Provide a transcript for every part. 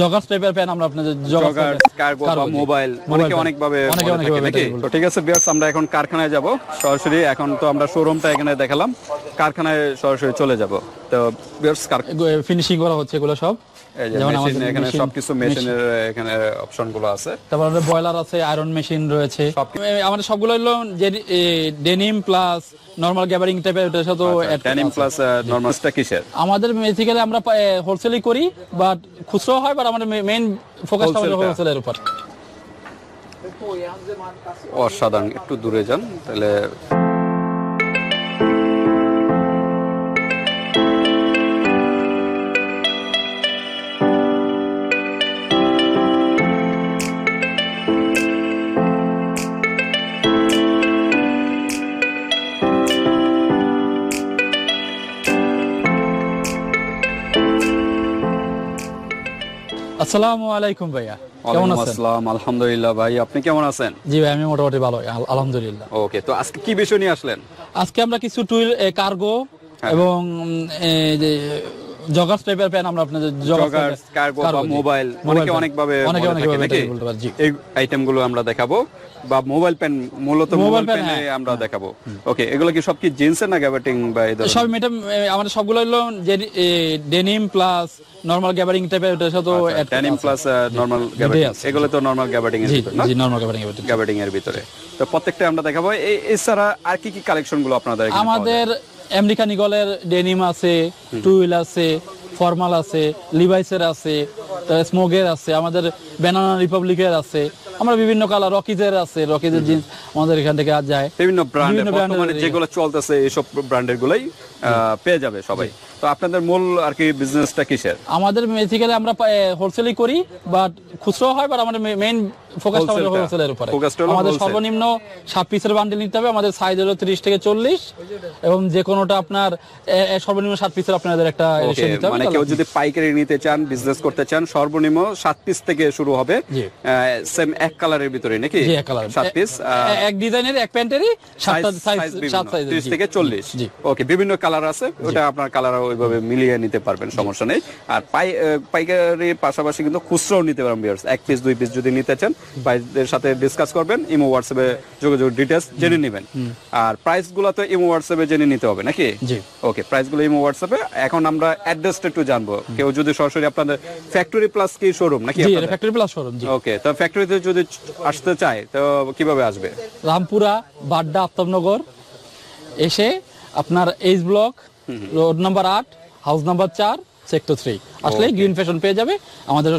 Joggers টাইপের pan আমরা আপনাদের কার্গো বা মোবাইল অনেকে অনেক ভাবে অনেকে অনেক ভাবে তো ঠিক আছে বিয়ার্স আমরা এখন কারখানায় যাব সরাসরি এখন তো আমরা শোরুমটা এখানে দেখালাম কারখানায় সরাসরি চলে যাব। তো বিয়ার্স কার ফিনিশিং করা হচ্ছে এগুলো সব। যেমন আমাদের এখানে সবকিছু মেশিনের এখানে অপশনগুলো আছে। তারপর আমাদের বয়লার আছে আয়রন মেশিন রয়েছে। আমাদের সবগুলো হলো যে ডেনিম প্লাস নর্মাল গ্যাবারিং টাইপের এটার সাথে ডেনিম প্লাস নরমালটা কিসের? আমাদের বেসিক্যালি আমরা হোলসেলই করি বাট খুচরো হয় বাট আমাদের মেইন ফোকাসটা আমাদের। হোলসেলের উপর অসাধারণ একটু দূরে যান তাহলে আসসালামু আলাইকুম ভাইয়া। কেমন ওয়ালাইকুম আছেন? আসসালাম আলহামদুলিল্লাহ ভাই। আপনি কেমন আছেন? জি ভাই আমি মোটামুটি ভালো আলহামদুলিল্লাহ। ওকে তো আজকে কি বিষয় নিয়ে আসলেন? আজকে আমরা কিছু টুইল কার্গো হ্যাঁ। এবং জগার্স টাইপের প্যান আমরা আপনাদের জগার কার্গো বা মোবাইল অনেকে অনেক ভাবে অনেকে অনেক ভাবে বলতে পারে, জি। এই আমরা দেখাবো বা মোবাইল পেন মূলত মোবাইল হ্যাঁ। আমরা দেখাবো। ওকে এগুলো কি সব কি জিন্সের না গ্যাবার্টিং বা এই ধরনের? সব ম্যাডাম আমাদের সবগুলো হলো যে ডেনিম প্লাস নর্মাল গ্যাবারিং টাইপের ডেনিম প্লাস নরমাল গ্যাবার্টিং এগুলো তো নরমাল গ্যাবার্টিং এর ভিতর না? জি নর্মাল গ্যাবারিং গ্যাবার্টিং এর ভিতরে। তো প্রত্যেকটা আমরা দেখাবো। এই এছাড়া আর কি কি কালেকশনগুলো আপনাদের আমাদের আমেরিকান ইগলের ডেনিম আছে টুইল আছে ফর্মাল আছে লিভাইসের আছে স্মোগের আছে আমাদের ব্যানানা রিপাবলিকের আছে আমরা বিভিন্ন কালার রকিজের আছে রকিজের জিন্স আমাদের এখান থেকে আজ যায়। বিভিন্ন ব্র্যান্ডের বর্তমানে। যেগুলো চলতেছে এইসব ব্র্যান্ডের গুলাই পেয়ে যাবে সবাই। তো আপনাদের মূল আর কি বিজনেসটা কিসের? আমাদের বেসিক্যালি আমরা হোলসেলই করি বাট খুচরো হয় বাট আমাদের মেইন ফোকাসটা হোলসেলের উপরে। আমাদের সর্বনিম্ন সাত পিসের বান্ডিল নিতে হবে আমাদের সাইজ হলো তিরিশ থেকে চল্লিশ এবং যে কোনোটা আপনার সর্বনিম্ন সাত পিসের আপনাদের একটা মানে কেউ যদি পাইকারি নিতে চান বিজনেস করতে চান সর্বনিম্ন সাত পিস থেকে শুরু হবে। সেম এক কালারের ভিতরে নাকি? এক কালার সাত পিস এক ডিজাইনের এক প্যান্টেরই সাইজ সাত সাইজ ত্রিশ থেকে চল্লিশ। ওকে বিভিন্ন কালার আছে ওটা আপনার কালার ওইভাবে মিলিয়ে নিতে পারবেন সমস্যা নেই। আর পাই পাইকারির পাশাপাশি কিন্তু খুচরাও নিতে পারবেন এক পিস দুই পিস যদি নিতে চান ভাইদের সাথে ডিসকাস করবেন ইমো হোয়াটসঅ্যাপে যোগাযোগ ডিটেলস জেনে নেবেন। আর প্রাইসগুলো তো ইমো হোয়াটসঅ্যাপে জেনে নিতে হবে নাকি? জি। ওকে প্রাইসগুলো ইমো হোয়াটসঅ্যাপে এখন আমরা অ্যাড্রেসটা একটু জানব। কেউ যদি সরাসরি আপনাদের ফ্যাক্টরি প্লাস কি শোরুম নাকি জি ফ্যাক্টরি প্লাস শোরুম জি। ওকে তো ফ্যাক্টরিতে যদি আসতে চায় তো কীভাবে আসবে? রামপুরা বাড্ডা আফতাবনগর এসে আপনার এইচ ব্লক রোড নাম্বার আট হাউস নাম্বার চার সেক্টর থ্রি আসলে গ্রিন ফ্যাশন পেয়ে যাবে। আমাদের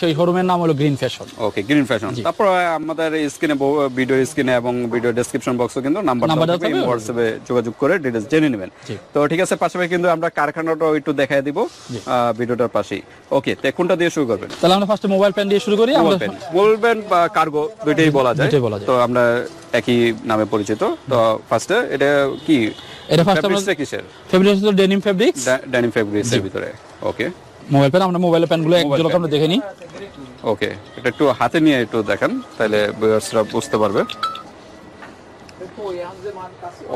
সেই শোরুমের নাম হলো green fashion okay green fashion তারপর আমাদের স্ক্রিনে ভিডিও স্ক্রিনে এবং ভিডিও ডেসক্রিপশন বক্সে কিন্তু নাম্বার থাকবে। হোয়াটসঅ্যাপে যোগাযোগ করে জেনে নেবেন। তো ঠিক আছে পাশাপাশি কিন্তু আমরা কারখানাটাও একটু দেখায় দিব ভিডিওটার পাশেই। ওকে তো কোনটা দিয়ে শুরু করবেন। তাহলে আমরা ফার্স্টে মোবাইল প্যান দিয়ে শুরু করি। আমরা বলবেন বা কার্গো দুইটাই বলা যায়। তো আমরা একই নামে পরিচিত। তো ফার্স্টে এটা কি? এটা ফার্স্ট আমরা কিসের? ফেব্রিক্স হলো ডেনিম ফেব্রিক্স ড্যানিম ফেব্রিক্সের ভিতরে ওকে মোবাইল প্যান আমরা মোবাইল প্যানগুলো এক ঝলক আমরা দেখে নিই। ওকে এটা একটু হাতে নিয়ে একটু দেখেন তাহলে ভিউয়ার্সরা বুঝতে পারবে।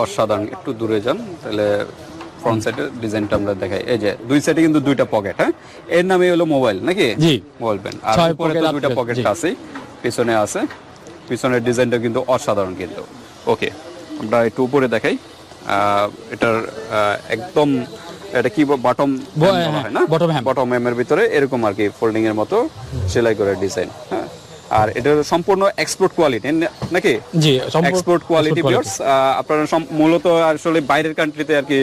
অসাধারণ একটু দূরে যান তাহলে ফ্রন্ট সাইডের ডিজাইনটা আমরা দেখাই। এই যে দুই সাইডে কিন্তু দুইটা পকেট হ্যাঁ? এর নামে হলো মোবাইল নাকি? জি। মোবাইল পেন আর উপরে তো দুইটা পকেট আছে পিছনে আছে। পিছনের ডিজাইনটা কিন্তু অসাধারণ কিন্তু। ওকে আমরা একটু উপরে দেখাই। এটার একদম এটা কি বাটম ব- হয় না? বটম এম এর ভিতরে এরকম আর কি ফোল্ডিং এর মতো সেলাই করে ডিজাইন হ্যাঁ। আর এটার সম্পূর্ণ এক্সপোর্ট কোয়ালিটি নাকি? জি এক্সপোর্ট কোয়ালিটি export আপনারা মূলত আসলে বাইরের কান্ট্রিতে আর কি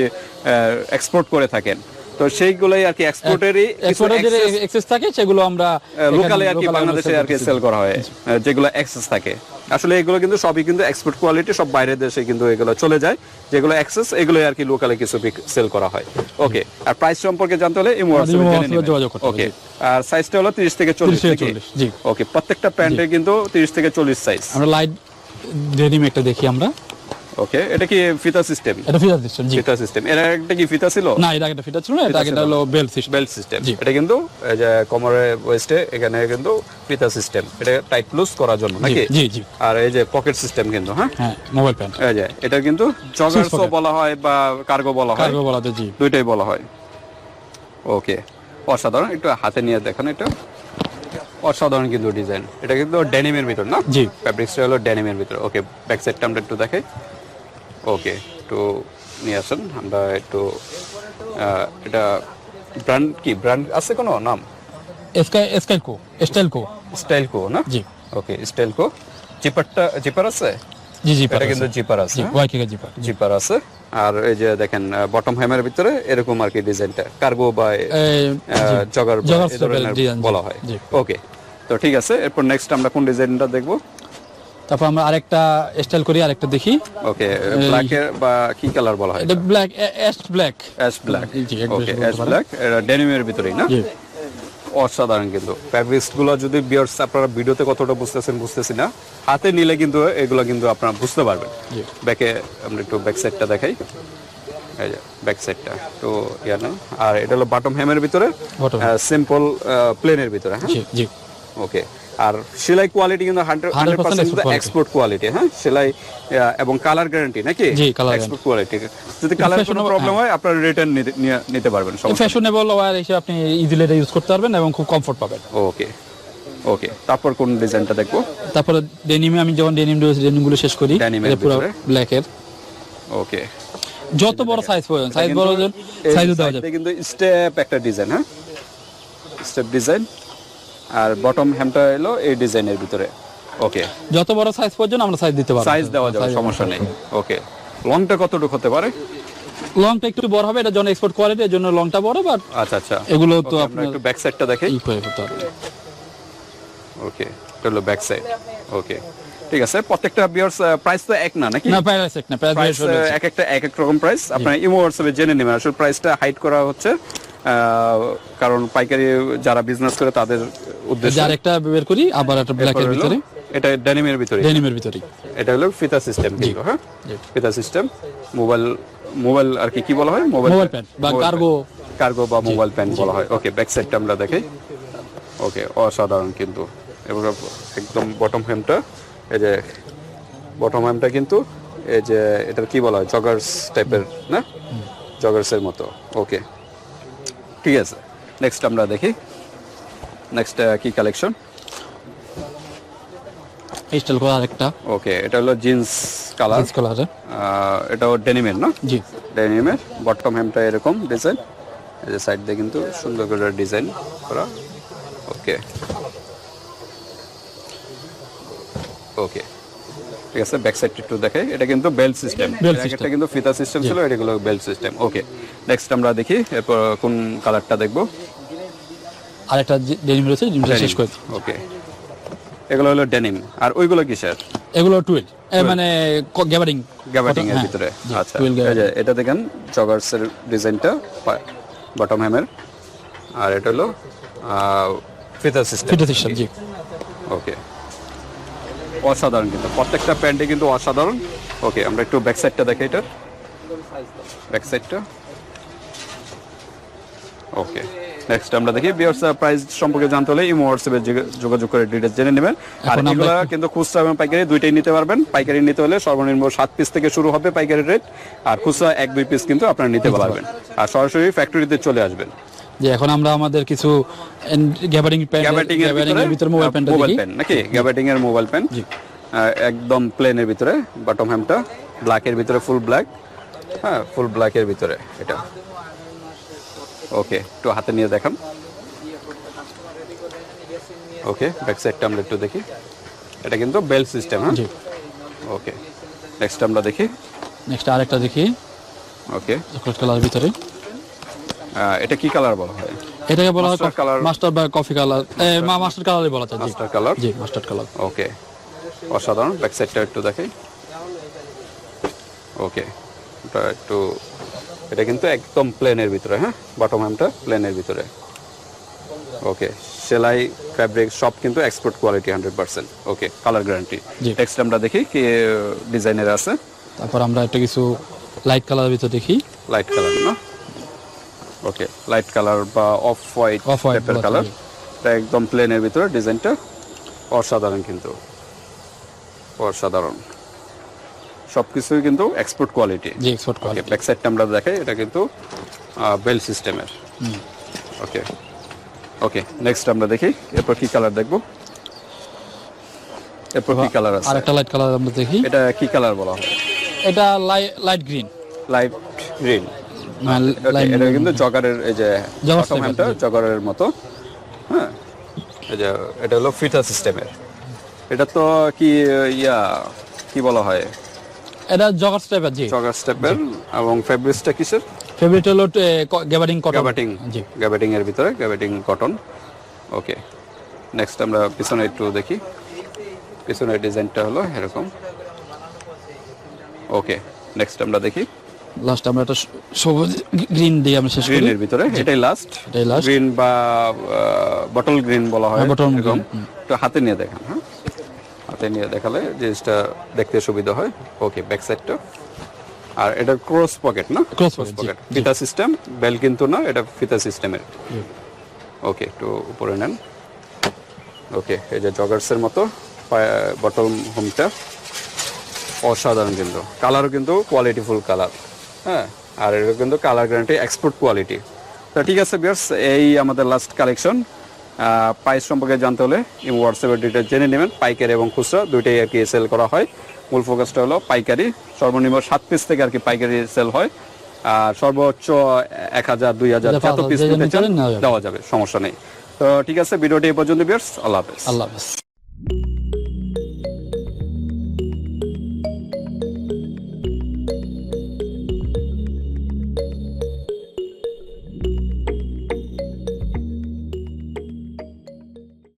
এক্সপোর্ট করে থাকেন। তো সেইগুলোই আর কি এক্সপোর্টেরই এক্সপোর্টের এক্সেস থাকে সেগুলো আমরা লোকালে আর কি বাংলাদেশে আর কি। সেল করা হয় যেগুলো এক্সেস থাকে। আসলে এগুলো কিন্তু সবই কিন্তু এক্সপোর্ট কোয়ালিটি সব বাইরের দেশে কিন্তু এগুলো চলে যায়। যেগুলো এক্সেস এগুলো আর কি লোকালে কিছু সেল করা হয়। ওকে আর প্রাইস সম্পর্কে জানতে হলে ইমো ইমো যোগাযোগ ওকে আর সাইজটা হলো 30 থেকে 40 থেকে থেকে 40, জি। ওকে প্রত্যেকটা প্যান্টের কিন্তু 30 থেকে 40 সাইজ আমরা লাইট ডেনিম একটা দেখি আমরা। ওকে এটা কি ফিতা সিস্টেম এটা ফিচার সিস্টেম জি। ফিতা সিস্টেম এর একটা কি ফিতা ছিল? না এটা একটা ফিচার ছিল না এটা এটা হলো বেল্ট সিস্টেম বেল্ট সিস্টেম এটা কিন্তু এই যে কোমরে ওয়েস্টে এখানে কিন্তু ফিতা সিস্টেম এটা টাইট লুজ করার জন্য নাকি? জি জি। আর এই যে পকেট সিস্টেম কিন্তু হ্যাঁ? হ্যাঁ মোবাইল প্যান্ট এই যে এটা কিন্তু জগার্সও বলা হয় বা কার্গো বলা হয়। কার্গো বলাতে জি। দুইটাই বলা হয়। ওকে অসাধারণ। একটু হাতে নিয়ে দেখেন এটা অসাধারণ কিন্তু ডিজাইন এটা কিন্তু ডেনিমের ভিতর না? জি। ফ্যাব্রিক্সটা হলো ডেনিমের ভিতর। ওকে ব্যাক সাইডটা আমরা একটু দেখাই। ওকে একটু নিয়ে আসেন আমরা একটু এটা ব্র্যান্ড কি? ব্র্যান্ড আছে কোনো নাম? স্কাইকো স্টাইলকো স্টাইলকো না? জি। ওকে স্টাইলকো জিপারটা জিপার আছে? জি জি এটা কিন্তু জিপার আছে হ্যাঁ? জিপার জিপার আছে। আর এই যে দেখেন বটম হ্যামের ভিতরে এরকম আর কি ডিজাইনটা। কার্গো বা জগার বলা হয়। জি। ওকে তো ঠিক আছে এরপর নেক্সট আমরা কোন ডিজাইনটা দেখব? তারপর আমরা আরেকটা স্টাইল করি আরেকটা দেখি। ওকে ব্ল্যাকের বা কি কালার বলা হয় এটা black ash black ash black okay ash black এটা ডেনিমের ভিতরেই না? অসাধারণ কিন্তু। গুলো যদি বিয়ার্স আপনারা ভিডিওতে কতটা বুঝতেছেন বুঝতেছি না। হাতে নিলে কিন্তু এগুলো কিন্তু আপনারা বুঝতে পারবেন। ব্যাকে আমরা একটু ব্যাক সাইডটা দেখাই। এই যে ব্যাক সাইডটা তো ইয়া না। আর এটা হলো বাটম হ্যামের ভিতরে। সিম্পল প্লেনের ভিতরে হ্যাঁ? জি জি। ওকে আর সেলাই কোয়ালিটি কিন্তু হান্ড্রেড 100% পার্সেন্ট এক্সপোর্ট কোয়ালিটি হ্যাঁ? সেলাই এবং কালার গ্যারান্টি নাকি? এক্সপোর্ট কোয়ালিটি যদি কালার কোনো প্রবলেম হয়। আপনারা রিটার্ন নিতে পারবেন নেই। ফ্যাশনেবল ওয়্যার হিসেবে আপনি ইজিলি এটা ইউজ করতে পারবেন এবং খুব কমফোর্ট পাবেন। ওকে ওকে তারপর কোন ডিজাইনটা দেখব? তারপরে ডেনিমে আমি যখন ডেনিম ডেনিমগুলো শেষ করি। এর পুরো ভিতরে? ব্ল্যাকের ওকে যত বড় সাইজ প্রয়োজন সাইজ বড় সাইজও দেওয়া যাবে। কিন্তু স্টেপ একটা ডিজাইন হ্যাঁ? স্টেপ ডিজাইন আর বটম হ্যামটা এলো এই ডিজাইনের ভিতরে। ওকে যত বড় সাইজ প্রয়োজন আমরা সাইজ দিতে পারব। সাইজ দেওয়া যাবে সমস্যা নেই। ওকে লংটা কতটুকু হতে পারে? লংটা একটু বড় হবে এটার জন্য এক্সপোর্ট কোয়ালিটি এর জন্য লংটা বড় বাট আচ্ছা আচ্ছা। এগুলো তো আপনার একটু ব্যাক সাইডটা করতে ওকে এটা হলো ব্যাক সাইড ওকে ঠিক আছে প্রত্যেকটা বিয়ার্স প্রাইস তো এক না নাকি? না প্রাইস এক না প্রাইস এক একটা এক এক রকম প্রাইস আপনার ইমো হোয়াটসঅ্যাপে জেনে নেবেন আসলে প্রাইসটা হাইড করা হচ্ছে। কারণ পাইকারি যারা বিজনেস করে তাদের উদ্দেশ্যে যার একটা বের করি আবার একটা ব্ল্যাকের ভিতরে। এটা ডেনিমের ভিতরে ডেনিমের ভিতরে এটা হলো ফিতা সিস্টেম কিন্তু হ্যাঁ? ফিতা সিস্টেম মোবাইল মোবাইল আর কি কি বলা হয়? মোবাইল মোবাইল প্যান্ট বা কার্গো কার্গো বা মোবাইল প্যান্ট বলা হয়। ওকে ব্যাক সাইডটা আমরা দেখাই ওকে অসাধারণ কিন্তু। এবং একদম বটম হ্যামটা এই যে বটম হ্যামটা কিন্তু এই যে এটার কি বলা হয়? জগার্স টাইপের না? জগার্সের মতো। ওকে ঠিক আছে। নেক্সট আমরা দেখি। নেক্সট কি কালেকশন স্টাইল করা আরেকটা ওকে এটা হলো জিন্স কালার জিন্স কালারে এটাও ডেনিমের না? জি। ডেনিমের বটম হ্যামটা এরকম ডিজাইন এই যে সাইড দিয়ে কিন্তু সুন্দর করে ডিজাইন করা। ওকে ওকে ঠিক আছে ব্যাক সাইড একটু দেখাই। এটা কিন্তু বেল্ট সিস্টেম এটা কিন্তু ফিতা সিস্টেম ছিল এগুলো বেল্ট সিস্টেম ওকে নেক্সট আমরা দেখি এরপর কোন কালারটা দেখব। আরেকটা ডেনিম রয়েছে ডেনিমটা শেষ করে ওকে এগুলো হলো ডেনিম আর ওইগুলো কি স্যার এগুলো টুয়েল মানে গ্যাবারিং গ্যাবাটিং এর ভিতরে। আচ্ছা এটা দেখেন জগার্সের ডিজাইনটা বটম হ্যামের আর এটা হলো ফিতা সিস্টেম ফিটা সিস্টেম জি। ওকে অসাধারণ কিন্তু। প্রত্যেকটা প্যান্টে কিন্তু অসাধারণ। ওকে আমরা একটু ব্যাক সাইডটা দেখি এটার। ব্যাক সাইডটা ওকে নেক্সট আমরা দেখি বিয়ার্স প্রাইস সম্পর্কে জানতে হলে ইমো হোয়াটসঅ্যাপে যোগাযোগ করে ডিটেলস জেনে নেবেন। আর এগুলো কিন্তু খুচরা এবং পাইকারি দুইটাই নিতে পারবেন। পাইকারি নিতে হলে সর্বনিম্ন সাত পিস থেকে শুরু হবে পাইকারি রেট আর খুচরা এক দুই পিস কিন্তু আপনারা নিতে পারবেন। আর সরাসরি ফ্যাক্টরিতে চলে আসবেন। যে এখন আমরা আমাদের কিছু গ্যাবারিং এর গ্যাবারিং এর ভিতরে মোবাইল প্যান্ট মোবাইল পেন নাকি? গ্যাবাটিং এর মোবাইল পেন জি। একদম প্লেনের ভিতরে বটম হ্যামটা ব্ল্যাক এর ভিতরে ফুল ব্ল্যাক হ্যাঁ ফুল ব্ল্যাক এর ভিতরে এটা। ওকে একটু হাতে নিয়ে দেখান। ওকে ব্যাক সাইডটা আমরা একটু দেখি। এটা কিন্তু বেল সিস্টেম হ্যাঁ? জি। ওকে নেক্সট আমরা দেখি। নেক্সট আরেকটা দেখি। ওকে চকলেট কালার ভিতরে। এটা কি কালার বলা হয়? এটাকে বলা হয়। মাস্টার বা কফি কালার মা মাস্টার কালারই বলা যায় মাস্টার কালার জি মাস্টার কালার ওকে অসাধারণ। ব্যাক সাইডটা একটু দেখি। ওকে এটা একটু এটা কিন্তু একদম প্লেনের ভিতরে হ্যাঁ? বটম হ্যামটা প্লেনের ভিতরে। ওকে সেলাই ফ্যাব্রিক সব কিন্তু export quality hundred percent okay colour guarantee. Next আমরা দেখি কি ডিজাইনের আছে। তারপর আমরা একটা কিছু লাইট কালার ভিতরে দেখি। লাইট কালার না? ওকে লাইট কালার বা অফ হোয়াইট টাইপের বলা কালার এটা একদম প্লেনের ভিতরে ডিজাইনটা অসাধারণ কিন্তু। অসাধারণ। সবকিছুই কিন্তু এক্সপোর্ট কোয়ালিটি জি এক্সপোর্ট কোয়ালিটি ব্যাক সাইডটা আমরা দেখাই এটা কিন্তু বেল সিস্টেমের ওকে ওকে নেক্সট আমরা দেখি এরপর কি কালার দেখব? এরপর কি কালার আছে? আর একটা লাইট কালার আমরা দেখি। এটা কি কালার বলা হয়? এটা লাইট গ্রিন লাইট গ্রিন এটা কিন্তু জগারের এই যে জগার bottom জগারের মতো। হ্যাঁ এই যে এটা হলো ফিটা সিস্টেমের এটা তো কি ইয়া কি বলা হয়? এটা জগার স্টেপার জি। জগার স্টেপের এবং ফেব্রিক্সটা কিসের? ফেভারিট হলো গ্যাবারিং কটন গ্যাবাটিং জি। গ্যাবাটিং এর ভিতরে গ্যাবাটিং কটন ওকে নেক্সট আমরা পিছনে একটু দেখি। পিছনের ডিজাইনটা হলো এরকম। ওকে নেক্সট আমরা দেখি। লাস্ট আমরা একটা সবুজ গ্রিন দিয়ে আমরা শেষ করি। গ্রিনের ভিতরে এটাই লাস্ট এটাই last। গ্রিন বা বটল গ্রিন বলা হয়। হ্যাঁ, bottle এরকম। green, একটু হাতে নিয়ে দেখান হ্যাঁ? হাতে নিয়ে দেখালে জিনিসটা দেখতে সুবিধা হয়। ওকে ব্যাক সাইডটা আর এটা ক্রস পকেট না? জি, পকেট ফিতা সিস্টেম বেল কিন্তু না এটা ফিতা সিস্টেমের ওকে একটু উপরে নেন। ওকে এই যে জগার্সের মতো বটল হোমটা অসাধারণ কিন্তু। কালারও কিন্তু কোয়ালিটিফুল কালার হ্যাঁ আর এটা কিন্তু কালার গ্যারান্টি এক্সপোর্ট কোয়ালিটি তা ঠিক আছে বিয়ার্স এই আমাদের লাস্ট কালেকশন প্রাইস সম্পর্কে জানতে হলে হোয়াটসঅ্যাপের ডিটেল জেনে নেবেন। পাইকারি এবং খুচরা দুইটাই আর কি সেল করা হয়। মূল ফোকাসটা হলো পাইকারি। সর্বনিম্ন সাত পিস থেকে আর কি পাইকারি সেল হয়। আর সর্বোচ্চ এক হাজার দুই হাজার যত পিস হাজার নিতে চান দেওয়া যাবে সমস্যা নেই। তো ঠিক আছে ভিডিওটি এই পর্যন্ত বিয়ার্স আল্লাহ হাফেজ। আল্লাহ হাফেজ।